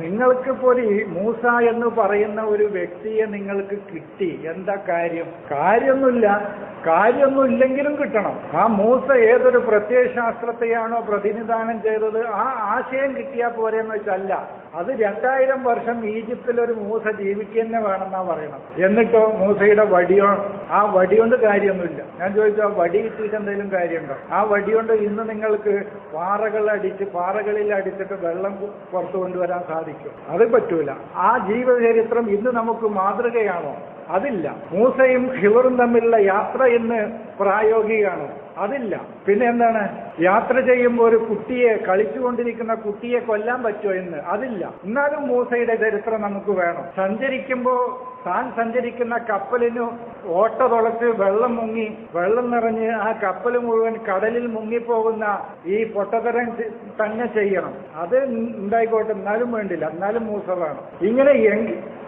നിങ്ങൾക്കിപ്പോ ഒരു മൂസ എന്ന് പറയുന്ന ഒരു വ്യക്തിയെ നിങ്ങൾക്ക് കിട്ടി. എന്താ കാര്യം? കാര്യമൊന്നുമില്ല. കാര്യമൊന്നും ഇല്ലെങ്കിലും കിട്ടണം. ആ മൂസ ഏതൊരു പ്രത്യയശാസ്ത്രത്തെയാണോ പ്രതിനിധാനം ചെയ്തത്? ആ ആശയം കിട്ടിയാൽ പോരെന്ന് വെച്ചല്ല. അത് രണ്ടായിരം വർഷം ഈജിപ്തിൽ ഒരു മൂസ ജീവിക്കന്നെ വേണമെന്നാ പറയണം. എന്നിട്ടോ മൂസയുടെ വടിയോ? ആ വടികൊണ്ട് കാര്യമൊന്നുമില്ല. ഞാൻ ചോദിച്ചു ആ വടി കിട്ടിയിട്ട് എന്തെങ്കിലും കാര്യമുണ്ടോ? ആ വടികൊണ്ട് ഇന്ന് നിങ്ങൾക്ക് പാറകൾ അടിച്ച് പാറകളിൽ അടിച്ചിട്ട് വെള്ളം പുറത്തു കൊണ്ടുവരാൻ സാധിക്കും അത് പറ്റൂല. ആ ജീവചരിത്രം ഇന്ന് നമുക്ക് മാതൃകയാണോ? അതില്ല. മൂസയും ഹിവറും തമ്മിലുള്ള യാത്ര ഇന്ന് പ്രായോഗികമാണോ. അതില്ല. പിന്നെ എന്താണ്? യാത്ര ചെയ്യുമ്പോൾ ഒരു കുട്ടിയെ കളിച്ചുകൊണ്ടിരിക്കുന്ന കുട്ടിയെ കൊല്ലാൻ പറ്റുമോ എന്ന്? അതില്ല. എന്നാലും മൂസയുടെ ചരിത്രം നമുക്ക് വേണം. സഞ്ചരിക്കുമ്പോൾ താൻ സഞ്ചരിക്കുന്ന കപ്പലിന് ഓട്ട തുളച്ച് വെള്ളം മുങ്ങി വെള്ളം നിറഞ്ഞ് ആ കപ്പൽ മുഴുവൻ കടലിൽ മുങ്ങിപ്പോകുന്ന ഈ പൊട്ടത്തരം തന്നെ ചെയ്യണം. അത് ഉണ്ടായിക്കോട്ടെ. എന്നാലും വേണ്ടില്ല. എന്നാലും മൂസ വേണം. ഇങ്ങനെ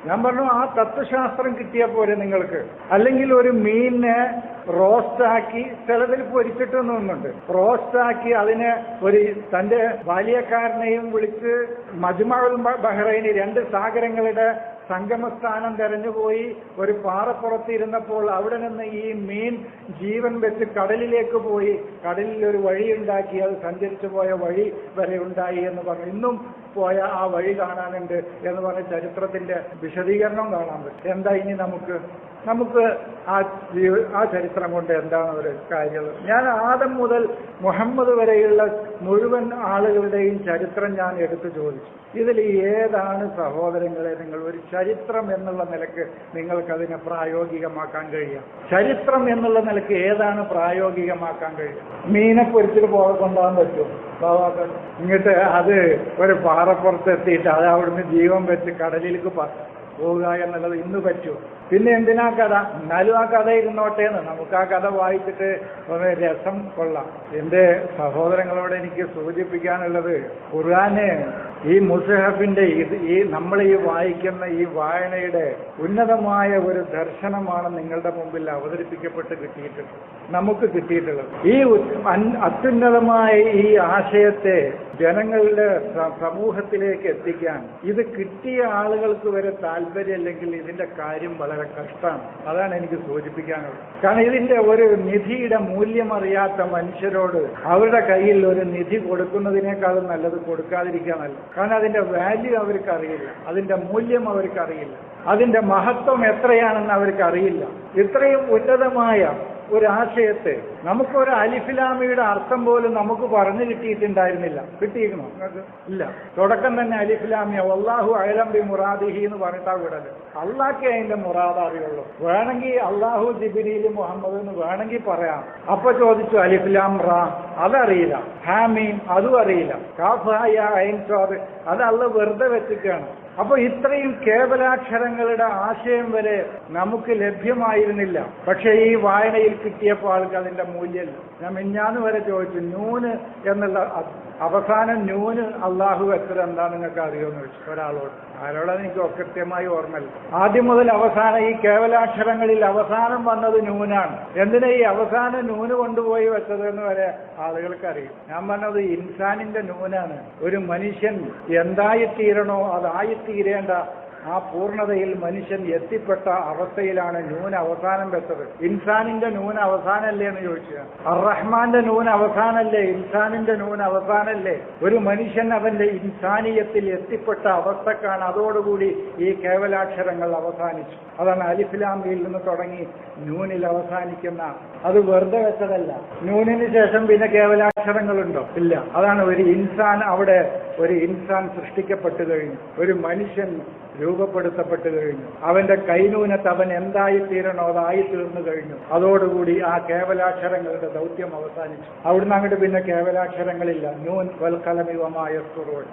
ഞാൻ പറഞ്ഞു ആ തത്വശാസ്ത്രം കിട്ടിയ പോലെ നിങ്ങൾക്ക്. അല്ലെങ്കിൽ ഒരു മീനിനെ റോസ്റ്റാക്കി ചിലതിൽ പൊരിച്ചിട്ടൊന്നുണ്ട് റോസ്റ്റാക്കി അതിനെ ഒരു തന്റെ ബാല്യക്കാരനെയും വിളിച്ച് മജ്മഉൽ ബഹ്റൈന് രണ്ട് സാഗരങ്ങളുടെ സംഗമസ്ഥാനം തെരഞ്ഞുപോയി ഒരു പാറപ്പുറത്ത് ഇരുന്നപ്പോൾ അവിടെ നിന്ന് ഈ മീൻ ജീവൻ വെച്ച് കടലിലേക്ക് പോയി. കടലിൽ ഒരു വഴി ഉണ്ടാക്കി. അത് സഞ്ചരിച്ചു പോയ വഴി വരെ ഉണ്ടായി എന്ന് പറഞ്ഞു. ഇന്നും പോയ ആ വഴി കാണാനുണ്ട് എന്ന് പറഞ്ഞ ചരിത്രത്തിന്റെ വിശദീകരണം കാണാൻ പറ്റും. എന്താ ഇനി നമുക്ക്? നമുക്ക് ആ ആ ചരിത്രം കൊണ്ട് എന്താണ് ഒരു കാര്യങ്ങൾ? ഞാൻ ആദം മുതൽ മുഹമ്മദ് വരെയുള്ള മുഴുവൻ ആളുകളുടെയും ചരിത്രം ഞാൻ എടുത്തു ചോദിച്ചു. ഇതിൽ ഏതാണ് സഹോദരങ്ങളെ നിങ്ങൾ ഒരു ചരിത്രം എന്നുള്ള നിലയ്ക്ക് നിങ്ങൾക്കതിനെ പ്രായോഗികമാക്കാൻ കഴിയാം. ചരിത്രം എന്നുള്ള നിലയ്ക്ക് ഏതാണ് പ്രായോഗികമാക്കാൻ കഴിയുക മീനെ പൊരിച്ചിട്ട് പോകാൻ കൊണ്ടുപോകാൻ പറ്റും ഇങ്ങോട്ട് അത് ഒരു പാറപ്പുറത്ത് എത്തിയിട്ട് അത് അവിടുന്ന് ജീവൻ വെച്ച് കടലിലേക്ക് പോവുക എന്നുള്ളത് ഇന്ന് പറ്റൂ. പിന്നെ എന്തിനാ കഥ? എന്നാലും ആ കഥ ഇരുന്നോട്ടെ എന്ന്. നമുക്ക് ആ കഥ വായിച്ചിട്ട് രസം കൊള്ളാം. എന്റെ സഹോദരങ്ങളോട് എനിക്ക് സൂചിപ്പിക്കാനുള്ളത് ഖുർആന് ഈ മുസഹഫിന്റെ ഇത് ഈ നമ്മൾ ഈ വായിക്കുന്ന ഈ വായനയുടെ ഉന്നതമായ ഒരു ദർശനമാണ് നിങ്ങളുടെ മുമ്പിൽ അവതരിപ്പിക്കപ്പെട്ട് കിട്ടിയിട്ടുള്ളത് നമുക്ക് കിട്ടിയിട്ടുള്ളത്. ഈ അത്യുന്നതമായ ഈ ആശയത്തെ ജനങ്ങളുടെ സമൂഹത്തിലേക്ക് എത്തിക്കാൻ ഇത് കിട്ടിയ ആളുകൾക്ക് വരെ താല്പര്യമില്ലെങ്കിൽ ഇതിന്റെ കാര്യം വളരെ കഷ്ടമാണ്. അതാണ് എനിക്ക് സൂചിപ്പിക്കാനുള്ളത്. കാരണം ഇതിന്റെ ഒരു നിധിയുടെ മൂല്യം അറിയാത്ത മനുഷ്യരോട് അവരുടെ കയ്യിൽ ഒരു നിധി കൊടുക്കുന്നതിനേക്കാളും നല്ലത് കൊടുക്കാതിരിക്കാൻ നല്ലത് കാരണം അതിന്റെ വാല്യൂ അവർക്ക് അറിയില്ല അതിന്റെ മൂല്യം അവർക്ക് അറിയില്ല അതിന്റെ മഹത്വം എത്രയാണെന്ന് അവർക്ക് അറിയില്ല ഇത്രയും ഉന്നതമായ ഒരു ആശയത്തെ നമുക്കൊരു അലിഫിലാമിയുടെ അർത്ഥം പോലും നമുക്ക് പറഞ്ഞു കിട്ടിയിട്ടുണ്ടായിരുന്നില്ല. കിട്ടിയിരിക്കണോ നിങ്ങൾക്ക് ഇല്ല. തുടക്കം തന്നെ അലിഫിലാമിയ അള്ളാഹു അയലംബി മുറാദിഹി എന്ന് പറഞ്ഞിട്ടാ വിടൽ. അള്ളാഹ്ക്ക് അതിന്റെ മുറാദ് അറിയുള്ളൂ. വേണമെങ്കിൽ അള്ളാഹു ജിബിരിയിൽ മുഹമ്മദ് എന്ന് വേണമെങ്കിൽ പറയാം. അപ്പൊ ചോദിച്ചു അലിഫിലാം റാ. അതറിയില്ല. ഹാമീം അതും അറിയില്ല. കാഫായ അയിൻ സ്വാദ്. അത് അള്ള വെറുതെ വെച്ചിട്ടാണ്. അപ്പൊ ഇത്രയും കേവലാക്ഷരങ്ങളുടെ ആശയം വരെ നമുക്ക് ലഭ്യമായിരുന്നില്ല. പക്ഷേ ഈ വായനയിൽ കിട്ടിയപ്പോൾ ആൾക്ക് അതിന്റെ മൂല്യം ഞാൻ മിഞ്ഞാന്ന് വരെ ചോദിച്ചു നൂന് എന്നുള്ള അവസാനം നൂന് അള്ളാഹു എത്ര എന്താ നിങ്ങൾക്ക് അറിയുമെന്ന് ചോദിച്ചു. ഒരാളോട്. ആരോടാണ് എനിക്ക് കൃത്യമായി ഓർമ്മയില്ല. ആദ്യം മുതൽ അവസാനം ഈ കേവലാക്ഷരങ്ങളിൽ അവസാനം വന്നത് ന്യൂനാണ് എന്തിനാ ഈ അവസാനം നൂന് കൊണ്ടുപോയി വെച്ചത് എന്ന് വരെ ആളുകൾക്ക് അറിയും. ഞാൻ പറഞ്ഞത് ഇൻസാനിന്റെ ന്യൂനാണ് ഒരു മനുഷ്യൻ എന്തായിത്തീരണോ അതായിത്തീരേണ്ട ആ പൂർണതയിൽ മനുഷ്യൻ എത്തിപ്പെട്ട അവസ്ഥയിലാണ് ന്യൂന അവസാനം വെച്ചത് ഇൻസാനിന്റെ ന്യൂന അവസാനല്ലേ എന്ന് ചോദിച്ചു. അറഹ്മാന്റെ ന്യൂന അവസാനല്ലേ? ഇൻസാനിന്റെ ന്യൂന അവസാനല്ലേ? ഒരു മനുഷ്യൻ അവന്റെ ഇൻസാനിയത്തിൽ എത്തിപ്പെട്ട അവസ്ഥക്കാണ് അതോടുകൂടി ഈ കേവലാക്ഷരങ്ങൾ അവസാനിച്ചു. അതാണ് അലിഫിലാമിയിൽ നിന്ന് തുടങ്ങി നൂനിൽ അവസാനിക്കുന്ന. അത് വെറുതെ വെച്ചതല്ല. നൂനിന് ശേഷം പിന്നെ കേവലാക്ഷരങ്ങളുണ്ടോ? ഇല്ല. അതാണ് ഒരു ഇൻസാൻ അവിടെ ഒരു ഇൻസാൻ സൃഷ്ടിക്കപ്പെട്ടു കഴിഞ്ഞു. ഒരു മനുഷ്യൻ രൂപപ്പെടുത്തപ്പെട്ടു കഴിഞ്ഞു. അവന്റെ കൈനൂനത്ത് അവൻ എന്തായി തീരണോ അതായി തീർന്നു കഴിഞ്ഞു. അതോടുകൂടി ആ കേവലാക്ഷരങ്ങളുടെ ദൗത്യം അവസാനിച്ചു. അവിടുന്ന് അങ്ങോട്ട് പിന്നെ കേവലാക്ഷരങ്ങളില്ല. നൂൻ വൽക്കലമിവമായ സ്തുറോൻ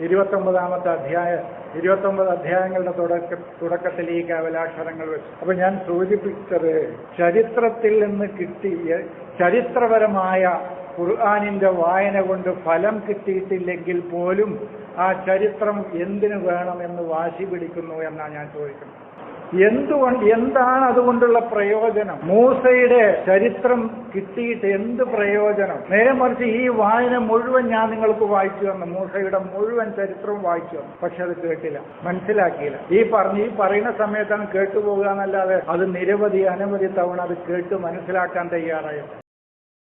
ഇരുപത്തൊമ്പതാമത്തെ അധ്യായ ഇരുപത്തൊമ്പത് അധ്യായങ്ങളുടെ തുടക്ക തുടക്കത്തിൽ ഈ കേവലാക്ഷരങ്ങൾ വെച്ചു. അപ്പൊ ഞാൻ സൂചിപ്പിച്ചത് ചരിത്രത്തിൽ നിന്ന് കിട്ടിയ ചരിത്രപരമായ ഖുർആാനിന്റെ വായന കൊണ്ട് ഫലം കിട്ടിയിട്ടില്ലെങ്കിൽ പോലും ആ ചരിത്രം എന്തിനു വേണമെന്ന് വാശി പിടിക്കുന്നു എന്നാണ് ഞാൻ ചോദിക്കുന്നത്. എന്തുകൊണ്ട് എന്താണ് അതുകൊണ്ടുള്ള പ്രയോജനം? മൂസയുടെ ചരിത്രം കിട്ടിയിട്ട് എന്ത് പ്രയോജനം? നേരെ മറിച്ച് ഈ വായന മുഴുവൻ ഞാൻ നിങ്ങൾക്ക് വായിച്ചു തന്നു. മൂസയുടെ മുഴുവൻ ചരിത്രവും വായിച്ചു തന്നു. പക്ഷെ അത് കേട്ടില്ല. മനസ്സിലാക്കിയില്ല. ഈ പറഞ്ഞ് ഈ പറയുന്ന സമയത്താണ് കേട്ടുപോകുക എന്നല്ലാതെ അത് നിരവധി അനവധി തവണ അത് കേട്ട് മനസ്സിലാക്കാൻ തയ്യാറായത്